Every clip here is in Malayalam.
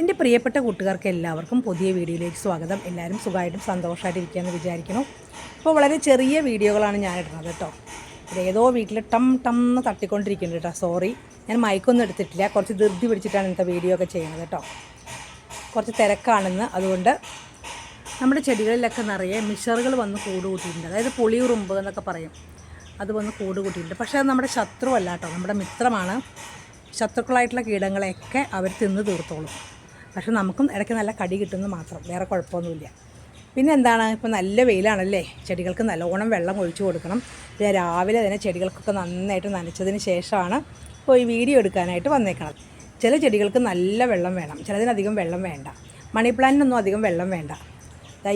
എന്റെ പ്രിയപ്പെട്ട കൂട്ടുകാർക്ക് എല്ലാവർക്കും പുതിയ വീഡിയോയിലേക്ക് സ്വാഗതം. എല്ലാവരും സുഖമായിട്ടും സന്തോഷമായിട്ട് ഇരിക്കുകയെന്ന് വിചാരിക്കുന്നു. ഇപ്പോൾ വളരെ ചെറിയ വീഡിയോകളാണ് ഞാൻ ഇടുന്നത് കേട്ടോ ഏതോ വീട്ടിൽ ടം ടം എന്ന് തട്ടിക്കൊണ്ടിരിക്കുന്നുണ്ട് കേട്ടോ. സോറി ഞാൻ മൈക്കൊന്നും എടുത്തിട്ടില്ല. കുറച്ച് ധൃതി പിടിച്ചിട്ടാണ് ഇന്നത്തെ വീഡിയോ ഒക്കെ ചെയ്യുന്നത് കേട്ടോ. കുറച്ച് തിരക്കാണെന്ന്. അതുകൊണ്ട് നമ്മുടെ ചെടികളിലൊക്കെ നിറയെ മിഷറുകൾ വന്ന് കൂട് കൂട്ടിയിട്ടുണ്ട് അതായത് പുളിയുറുമ്പ് എന്നൊക്കെ പറയും. അത് വന്ന് കൂട് കൂട്ടിയിട്ടുണ്ട് പക്ഷേ അത് നമ്മുടെ ശത്രുവല്ല കേട്ടോ. നമ്മുടെ മിത്രമാണ്. ശത്രുക്കളായിട്ടുള്ള കീടങ്ങളെയൊക്കെ അവർ തിന്ന് തീർത്തോളും. പക്ഷെ നമുക്കും ഇടയ്ക്ക് നല്ല കടി കിട്ടുന്നത് മാത്രം വേറെ കുഴപ്പമൊന്നുമില്ല. പിന്നെ എന്താണ് ഇപ്പോൾ നല്ല വെയിലാണല്ലേ? ചെടികൾക്ക് നല്ലോണം വെള്ളം ഒഴിച്ചു കൊടുക്കണം. പിന്നെ രാവിലെ തന്നെ ചെടികൾക്കൊക്കെ നന്നായിട്ട് നനച്ചതിന് ശേഷമാണ് ഇപ്പോൾ ഈ വീഡിയോ എടുക്കാനായിട്ട് വന്നേക്കണം ചില ചെടികൾക്ക് നല്ല വെള്ളം വേണം ചിലതിനധികം വെള്ളം വേണ്ട. മണി പ്ലാന്റിനൊന്നും അധികം വെള്ളം വേണ്ട.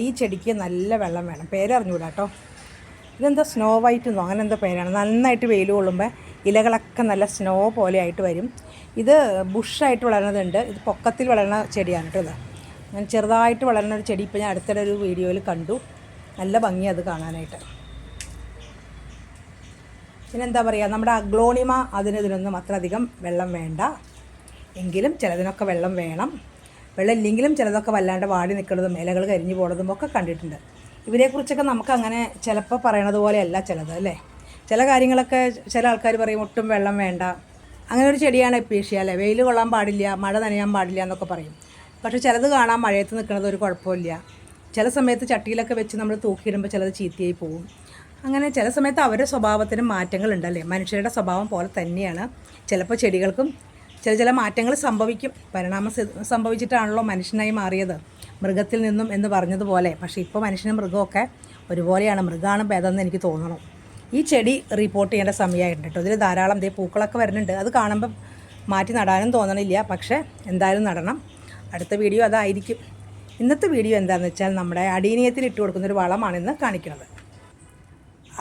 ഈ ചെടിക്ക് നല്ല വെള്ളം വേണം. പേരറിഞ്ഞൂടാ കേട്ടോ ഇതെന്താ സ്നോ വൈറ്റ് എന്നോ? അങ്ങനെ എന്തോ പേരാണ്. നന്നായിട്ട് വെയിൽ കൊള്ളുമ്പോൾ ഇലകളൊക്കെ നല്ല സ്നോ പോലെ ആയിട്ട് വരും. ഇത് ബുഷായിട്ട് വളരുന്നതുണ്ട്. ഇത് പൊക്കത്തിൽ വളരുന്ന ചെടിയാണ് കേട്ടോ ഇത്. ഞാൻ ചെറുതായിട്ട് വളരുന്ന ഒരു ചെടി ഇപ്പോൾ ഞാൻ അടുത്തിടെ ഒരു വീഡിയോയിൽ കണ്ടു. നല്ല ഭംഗി അത് കാണാനായിട്ട്. പിന്നെ എന്താ പറയുക നമ്മുടെ അഗ്ലോണിമ അതിന് ഇതിനൊന്നും അത്രയധികം വെള്ളം വേണ്ട. എങ്കിലും ചിലതിനൊക്കെ വെള്ളം വേണം. വെള്ളം ഇല്ലെങ്കിലും ചിലതൊക്കെ വല്ലാണ്ട് വാടി നിൽക്കുന്നതും ഇലകൾ കരിഞ്ഞു പോകുന്നതും ഒക്കെ കണ്ടിട്ടുണ്ട്. ഇവരെക്കുറിച്ചൊക്കെ നമുക്കങ്ങനെ ചിലപ്പോൾ പറയണത് പോലെയല്ല ചിലത് അല്ലേ? ചില കാര്യങ്ങളൊക്കെ ചില ആൾക്കാർ പറയും ഒട്ടും വെള്ളം വേണ്ട. അങ്ങനെ ഒരു ചെടിയാണ് എപ്പീഷ്യ അല്ലേ? വെയിൽ കൊള്ളാൻ പാടില്ല മഴ നനയാൻ പാടില്ല എന്നൊക്കെ പറയും. പക്ഷേ ചിലത് കാണാൻ മഴയത്ത് നിൽക്കുന്നത് ഒരു കുഴപ്പമില്ല. ചില സമയത്ത് ചട്ടിയിലൊക്കെ വെച്ച് നമ്മൾ തൂക്കിയിടുമ്പോൾ ചിലത് ചീത്തയായി പോകും. അങ്ങനെ ചില സമയത്ത് അവരുടെ സ്വഭാവത്തിന് മാറ്റങ്ങളുണ്ടല്ലേ മനുഷ്യരുടെ സ്വഭാവം പോലെ തന്നെയാണ്. ചിലപ്പോൾ ചെടികൾക്കും ചില ചില മാറ്റങ്ങൾ സംഭവിക്കും. പരിണാമം സംഭവിച്ചിട്ടാണല്ലോ മനുഷ്യനായി മാറിയത്. മൃഗത്തിൽ നിന്നും എന്ന് പറഞ്ഞതുപോലെ. പക്ഷേ ഇപ്പോൾ മനുഷ്യനും മൃഗമൊക്കെ ഒരുപോലെയാണ്. മൃഗമാണ് ഭേദം എന്ന് എനിക്ക് തോന്നണം. ഈ ചെടി റിപ്പോർട്ട് ചെയ്യേണ്ട സമയമായിട്ടുണ്ട് കേട്ടോ. ഇതിൽ ധാരാളം ദേ പൂക്കളൊക്കെ വരുന്നുണ്ട്. അത് കാണുമ്പോൾ മാറ്റി നടാനും തോന്നണില്ല. പക്ഷേ എന്തായാലും നടണം. അടുത്ത വീഡിയോ അതായിരിക്കും. ഇന്നത്തെ വീഡിയോ എന്താണെന്ന് വെച്ചാൽ നമ്മുടെ അടീനിയത്തിൽ ഇട്ട് കൊടുക്കുന്ന ഒരു വളമാണ് ഇന്ന് കാണിക്കുന്നത്.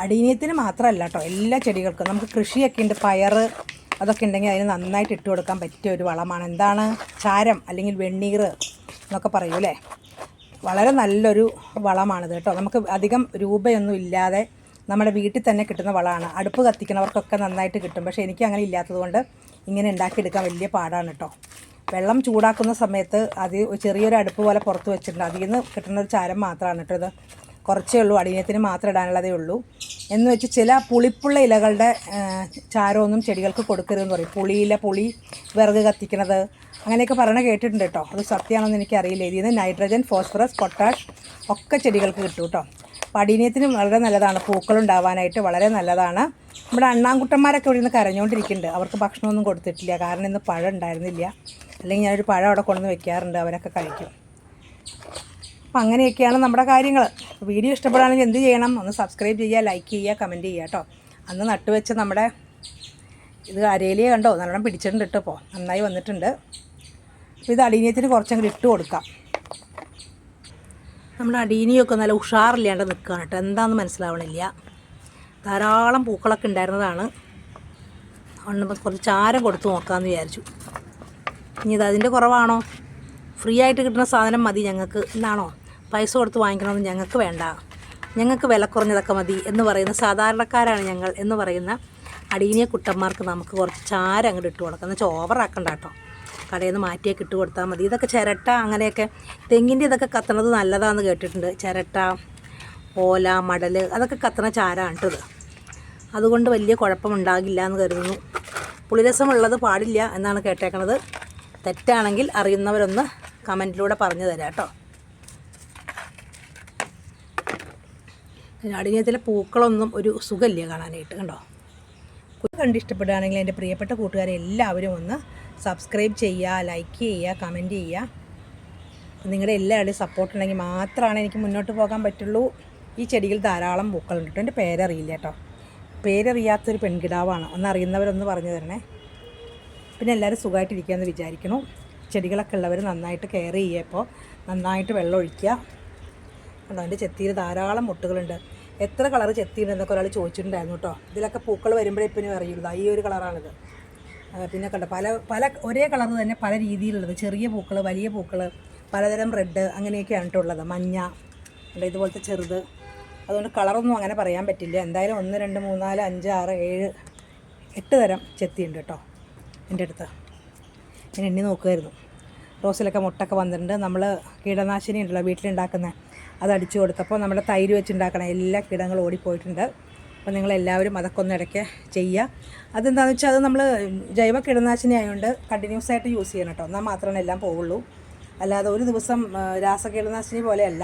അടീനിയത്തിന് മാത്രമല്ല കേട്ടോ എല്ലാ ചെടികൾക്കും. നമുക്ക് കൃഷിയൊക്കെ ഉണ്ട് പയർ അതൊക്കെ ഉണ്ടെങ്കിൽ അതിന് നന്നായിട്ട് ഇട്ട് കൊടുക്കാൻ പറ്റിയ ഒരു വളമാണ്. എന്താണ്? ചാരം അല്ലെങ്കിൽ വെണ്ണീർ എന്നൊക്കെ പറയൂലേ വളരെ നല്ലൊരു വളമാണിത് കേട്ടോ. നമുക്ക് അധികം രൂപയൊന്നും ഇല്ലാതെ നമ്മുടെ വീട്ടിൽ തന്നെ കിട്ടുന്ന വളമാണ്. അടുപ്പ് കത്തിക്കുന്നവർക്കൊക്കെ നന്നായിട്ട് കിട്ടും. പക്ഷേ എനിക്ക് അങ്ങനെ ഇല്ലാത്തതുകൊണ്ട് ഇങ്ങനെ ഉണ്ടാക്കിയെടുക്കാൻ വലിയ പാടാണ് കേട്ടോ വെള്ളം ചൂടാക്കുന്ന സമയത്ത് അത് ചെറിയൊരു അടുപ്പ് പോലെ പുറത്ത് വെച്ചിട്ടുണ്ട്. അതിൽ നിന്ന് കിട്ടുന്ന ചാരം മാത്രമാണ് കേട്ടോ ഇത്. കുറച്ചേ ഉള്ളൂ. അടിയത്തിന് മാത്രം ഇടാനുള്ളതേ ഉള്ളൂ. എന്ന് വെച്ച് ചില പുളിപ്പുള്ള ഇലകളുടെ ചാരമൊന്നും ചെടികൾക്ക് കൊടുക്കരുതെന്ന് പറയും. പുളിയില പുളി വിറക് കത്തിക്കണത് അങ്ങനെയൊക്കെ പറയണ കേട്ടിട്ടുണ്ട് കേട്ടോ അത് സത്യമാണെന്ന് എനിക്കറിയില്ല. ഇതിൽ നിന്ന് നൈട്രജൻ ഫോസ്ഫറസ് പൊട്ടാഷ് ഒക്കെ ചെടികൾക്ക് കിട്ടും കേട്ടോ പടീനീയത്തിന് വളരെ നല്ലതാണ്. പൂക്കളുണ്ടാവാനായിട്ട് വളരെ നല്ലതാണ്. നമ്മുടെ അണ്ണാൻകുട്ടന്മാരൊക്കെ ഇവിടെ നിന്ന് കരഞ്ഞുകൊണ്ടിരിക്കുന്നുണ്ട് അവർക്ക് ഭക്ഷണമൊന്നും കൊടുത്തിട്ടില്ല. കാരണം ഇന്ന് പഴം ഉണ്ടായിരുന്നില്ല. അല്ലെങ്കിൽ ഞാനൊരു പഴം അവിടെ കൊണ്ടുവന്ന് വെക്കാറുണ്ട്. അവരൊക്കെ കഴിക്കും. അപ്പം അങ്ങനെയൊക്കെയാണ് നമ്മുടെ കാര്യങ്ങൾ. വീഡിയോ ഇഷ്ടപ്പെടുകയാണെങ്കിൽ എന്ത് ചെയ്യണം? ഒന്ന് സബ്സ്ക്രൈബ് ചെയ്യുക ലൈക്ക് ചെയ്യുക കമന്റ് ചെയ്യുക കേട്ടോ. അന്ന് നട്ടുവെച്ച നമ്മുടെ ഇത് അരയിലേ കണ്ടോ? നല്ലോണം പിടിച്ചിട്ടുണ്ട് കേട്ടോ ഇപ്പോൾ നന്നായി വന്നിട്ടുണ്ട്. അപ്പോൾ ഇത് അടിനീയത്തിന് കുറച്ചെങ്കിലും ഇട്ട് കൊടുക്കാം. നമ്മുടെ അടീനിയൊക്കെ നല്ല ഉഷാറില്ലാണ്ട് നിൽക്കുകയാണ് കേട്ടോ. എന്താണെന്ന് മനസ്സിലാവണില്ല. ധാരാളം പൂക്കളൊക്കെ ഉണ്ടായിരുന്നതാണ്. അതുകൊണ്ട് കുറച്ച് ചാരം കൊടുത്ത് നോക്കാമെന്ന് വിചാരിച്ചു. ഇനി ഇത് അതിന്റെ കുറവാണോ? ഫ്രീ ആയിട്ട് കിട്ടുന്ന സാധനം മതി ഞങ്ങൾക്ക്. എന്നാണോ പൈസ കൊടുത്ത് വാങ്ങിക്കണമെന്ന് ഞങ്ങൾക്ക് വേണ്ട. ഞങ്ങൾക്ക് വില കുറഞ്ഞതൊക്കെ മതി എന്ന് പറയുന്ന സാധാരണക്കാരാണ് ഞങ്ങൾ എന്ന് പറയുന്ന അടീനിയ കുട്ടന്മാർക്ക് നമുക്ക് കുറച്ച് ചാരം അങ്ങോട്ട് ഇട്ട് കൊടുക്കാം. എന്നുവെച്ചാൽ ഓവറാക്കണ്ട കേട്ടോ. കടയിൽ നിന്ന് മാറ്റിയൊക്കെ ഇട്ട് കൊടുത്താൽ മതി. ഇതൊക്കെ ചിരട്ട അങ്ങനെയൊക്കെ തെങ്ങിന്റെ ഇതൊക്കെ കത്തണത് നല്ലതാണെന്ന് കേട്ടിട്ടുണ്ട്. ചിരട്ട ഓല മടൽ അതൊക്കെ കത്തണ ചാരാണ് കേട്ടത് അതുകൊണ്ട് വലിയ കുഴപ്പമുണ്ടാകില്ല എന്ന് കരുതുന്നു. പുളിരസമുള്ളത് പാടില്ല എന്നാണ് കേട്ടേക്കണത്. തെറ്റാണെങ്കിൽ അറിയുന്നവരൊന്ന് കമന്റിലൂടെ പറഞ്ഞു തരാം കേട്ടോ. അടിഞ്ഞത്തിലെ പൂക്കളൊന്നും ഒരു സുഖമില്ല കാണാനായിട്ട് കണ്ടോ? കണ്ട് ഇഷ്ടപ്പെടുകയാണെങ്കിൽ എന്റെ പ്രിയപ്പെട്ട കൂട്ടുകാരെ എല്ലാവരും ഒന്ന് സബ്സ്ക്രൈബ് ചെയ്യുക ലൈക്ക് ചെയ്യുക കമന്റ് ചെയ്യുക. നിങ്ങളുടെ എല്ലാവരുടെയും സപ്പോർട്ട് ഉണ്ടെങ്കിൽ മാത്രമാണ് എനിക്ക് മുന്നോട്ട് പോകാൻ പറ്റുള്ളൂ. ഈ ചെടിയിൽ ധാരാളം പൂക്കളുണ്ട് കേട്ടോ എന്റെ പേരറിയില്ല കേട്ടോ. പേരറിയാത്തൊരു പെൺകിടാവാണ്. ഒന്ന് അറിയുന്നവരൊന്ന് പറഞ്ഞു തരണേ. പിന്നെ എല്ലാവരും സുഖമായിട്ടിരിക്കുകയെന്ന് വിചാരിക്കണം ചെടികളൊക്കെ ഉള്ളവർ നന്നായിട്ട് കെയർ ചെയ്യുക ഇപ്പോൾ. നന്നായിട്ട് വെള്ളം ഒഴിക്കുക. കണ്ടോ എന്റെ ചെത്തിയിൽ ധാരാളം മുട്ടുകളുണ്ട്. എത്ര കളർ ചെത്തിയുണ്ടെന്നൊക്കെ ഒരാൾ ചോദിച്ചിട്ടുണ്ടായിരുന്നു കേട്ടോ. ഇതിലൊക്കെ പൂക്കൾ വരുമ്പോഴേ ഇപ്പം അറിയുള്ളൂ. ഈ ഒരു കളറാണിത് പിന്നെ കണ്ട പല പല ഒരേ കളർ തന്നെ പല രീതിയിലുള്ളത്. ചെറിയ പൂക്കൾ വലിയ പൂക്കൾ പലതരം റെഡ് അങ്ങനെയൊക്കെയാണ് ഉള്ളത്. മഞ്ഞ ഉണ്ട് ഇതുപോലത്തെ ചെറുത്. അതുകൊണ്ട് കളറൊന്നും അങ്ങനെ പറയാൻ പറ്റില്ല. എന്തായാലും ഒന്ന് രണ്ട് മൂന്ന് നാല് അഞ്ച് ആറ് ഏഴ് എട്ട് തരം ചെത്തിയുണ്ട് കേട്ടോ എന്റെ അടുത്ത്. ഞാൻ എണ്ണി നോക്കുമായിരുന്നു റോസിലൊക്കെ മുട്ടൊക്കെ വന്നിട്ടുണ്ട്. നമ്മൾ കീടനാശിനി ഉണ്ടല്ലോ വീട്ടിലുണ്ടാക്കുന്നത് അത് അടിച്ചു കൊടുത്തപ്പോൾ നമ്മുടെ തൈര് വെച്ചുണ്ടാക്കണ എല്ലാ കീടങ്ങളും ഓടിപ്പോയിട്ടുണ്ട്. അപ്പോൾ നിങ്ങളെല്ലാവരും അതൊക്കെ ഒന്ന് ഇടയ്ക്ക് ചെയ്യുക അതെന്താണെന്ന് വെച്ചാൽ അത് നമ്മൾ ജൈവ കീടനാശിനി ആയതുകൊണ്ട് കണ്ടിന്യൂസ് ആയിട്ട് യൂസ് ചെയ്യണം കേട്ടോ. എന്നാൽ മാത്രമേ എല്ലാം പോവുള്ളൂ. അല്ലാതെ ഒരു ദിവസം രാസ രാസകീടനാശിനി പോലെയല്ല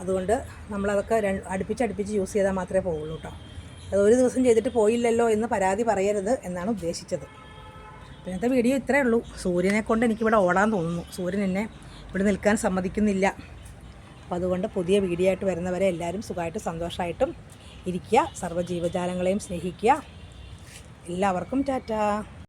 അതുകൊണ്ട് നമ്മളതൊക്കെ അടുപ്പിച്ച് അടുപ്പിച്ച് യൂസ് ചെയ്താൽ മാത്രമേ പോവുള്ളൂ കേട്ടോ. അത് ഒരു ദിവസം ചെയ്തിട്ട് പോയില്ലല്ലോ എന്ന് പരാതി പറയരുത് എന്നാണ് ഉദ്ദേശിച്ചത്. ഇന്നത്തെ വീഡിയോ ഇത്രയേ ഉള്ളൂ. സൂര്യനെ കൊണ്ട് എനിക്കിവിടെ ഓടാൻ തോന്നുന്നു. സൂര്യൻ എന്നെ ഇവിടെ നിൽക്കാൻ സമ്മതിക്കുന്നില്ല. അപ്പോൾ അതുകൊണ്ട് പുതിയ വീഡിയോ ആയിട്ട് വരുന്നവരെ എല്ലാവരും സുഖമായിട്ടും സന്തോഷമായിട്ടും ഇരിക്കുക. സർവജീവജാലങ്ങളെയും സ്നേഹിക്കുക. എല്ലാവർക്കും ടാറ്റാ.